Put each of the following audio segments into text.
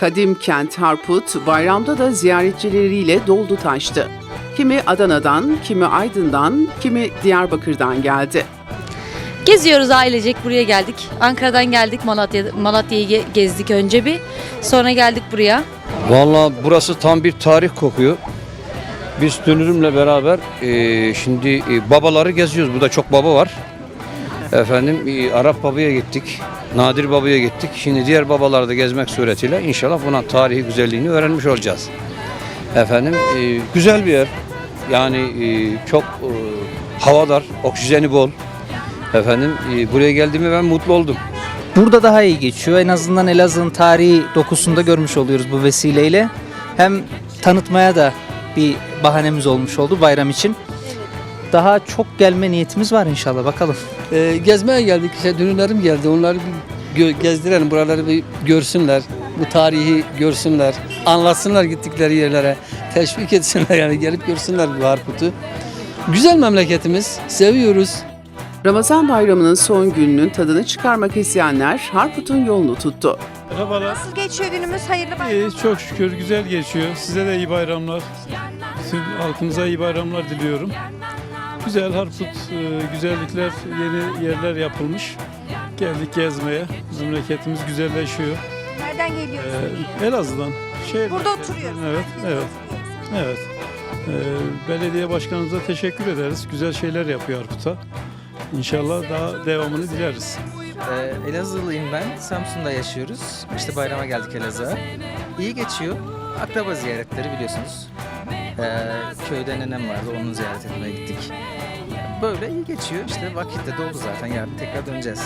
Kadim kent Harput bayramda da ziyaretçileriyle doldu taştı. Kimi Adana'dan, kimi Aydın'dan, kimi Diyarbakır'dan geldi. Geziyoruz ailecek buraya geldik. Ankara'dan geldik Malatya Malatya'yı ge- gezdik önce bir. Sonra geldik buraya. Vallahi burası tam bir tarih kokuyor. Biz dönürümle beraber eee, şimdi eee, babaları geziyoruz. Burada çok baba var. Efendim eee, Arap babaya gittik. Nadir babaya gittik. Şimdi diğer babaları da gezmek suretiyle inşallah buna tarihi güzelliğini öğrenmiş olacağız. Efendim eee, güzel bir yer. Yani eee, çok eee, havadar, oksijeni bol. Efendim eee, buraya geldiğime ben mutlu oldum. Burada daha iyi geçiyor. En azından Elazığ'ın tarihi dokusunda görmüş oluyoruz bu vesileyle. Hem tanıtmaya da bir bahanemiz olmuş oldu bayram için. Daha çok gelme niyetimiz var inşallah bakalım. Ee, gezmeye geldik işte dünürlerim geldi onları bir gö- gezdirelim buraları bir görsünler bu tarihi görsünler anlatsınlar gittikleri yerlere teşvik etsinler yani gelip görsünler bu Harput'u güzel memleketimiz seviyoruz Ramazan bayramının son gününün tadını çıkarmak isteyenler Harput'un yolunu tuttu. Merhabalar. Nasıl geçiyor günümüz? Hayırlı bayramlar. İyi, çok şükür güzel geçiyor. Size de iyi bayramlar. Bütün halkımıza iyi bayramlar diliyorum. Güzel Harput, e, güzellikler, yeni yerler yapılmış. Geldik gezmeye. Memleketimiz güzelleşiyor. Nereden geliyoruz? Ee, Elazığ'dan. Şehir Burada oturuyoruz. Evet, evet, evet. Ee, belediye başkanımıza teşekkür ederiz. Güzel şeyler yapıyor Harput'a. İnşallah daha devamını dileriz. Ee, Elazığlıyım ben. Samsun'da yaşıyoruz. İşte bayrama geldik Elazığ'a. İyi geçiyor. Akraba ziyaretleri biliyorsunuz. Ee, köyde nenem vardı. Onun ziyaret etmeye gittik. Böyle iyi geçiyor. İşte vakit de doldu zaten. Yarın tekrar döneceğiz.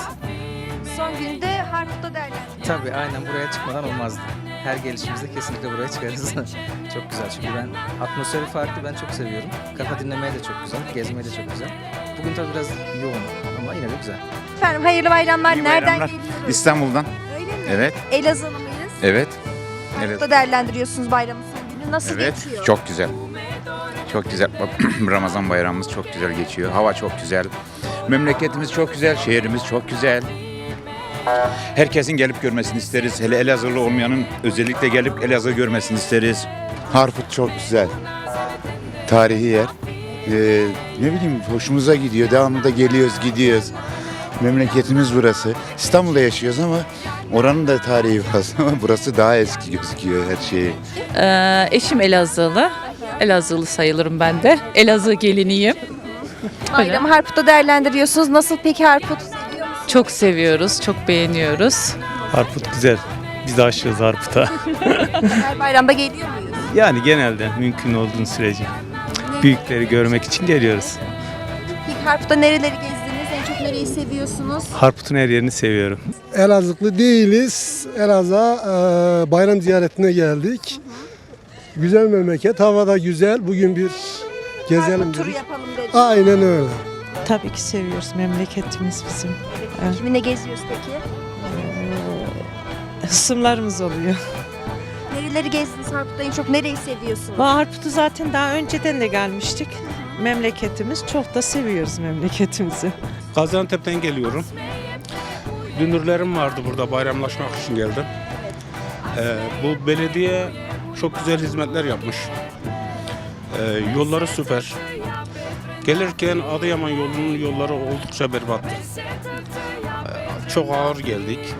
Son günde Harput'ta değerlendirdik. Tabii aynen buraya çıkmadan olmazdı. Her gelişimizde kesinlikle buraya çıkarız. çok güzel çünkü ben atmosferi farklı ben çok seviyorum. Kafa dinlemeye de çok güzel, gezmeye de çok güzel. Bugün tabii biraz yoğun ama yine de güzel. Efendim hayırlı bayramlar. İyi Nereden bayramlar. geliyoruz? İstanbul'dan. Öyle mi? Evet, Elazığlı mıyız? evet. Evet. Burada değerlendiriyorsunuz bayramın son günü. Nasıl Evet, geçiyor? çok güzel. Çok güzel. Ramazan bayramımız çok güzel geçiyor. Hava çok güzel. Memleketimiz çok güzel, şehrimiz çok güzel. Herkesin gelip görmesini isteriz. Hele Elazığlı olmayanın özellikle gelip Elazığ görmesini isteriz. Harput çok güzel. Tarihi yer. Ee, ne bileyim hoşumuza gidiyor. Devamlı da geliyoruz, gidiyoruz. Memleketimiz burası. İstanbul'da yaşıyoruz ama oranın da tarihi fazla ama burası daha eski gözüküyor her şeyi. Ee, eşim Elazığlı. Elazığlı sayılırım ben de. Elazığ geliniyim. Bayramı Harput'ta değerlendiriyorsunuz. Nasıl peki Harput? Çok seviyoruz, çok beğeniyoruz. Harput güzel. Biz de aşığız Harput'a. Her bayramda geliyor muyuz? Yani genelde mümkün olduğun sürece büyükleri görmek için geliyoruz. Peki Harput'ta nereleri gezdiniz? Nereyi seviyorsunuz? Harput'un her yerini seviyorum. Elazığlı değiliz. Elazığ'a e, bayram ziyaretine geldik. Güzel memleket, hava da güzel. Bugün bir gezelim Harput dedik. yapalım dedik. Aynen öyle. Tabii ki seviyoruz memleketimiz bizim. Evet. Kiminle geziyoruz peki? Hısımlarımız oluyor. Nereleri gezdiniz Harput'ta en çok nereyi seviyorsunuz? Harput'u zaten daha önceden de gelmiştik. Memleketimiz çok da seviyoruz memleketimizi. Gaziantep'ten geliyorum. Dünürlerim vardı burada bayramlaşmak için geldim. Ee, bu belediye çok güzel hizmetler yapmış. Ee, yolları süper. Gelirken Adıyaman yolunun yolları oldukça berbattı. Ee, çok ağır geldik.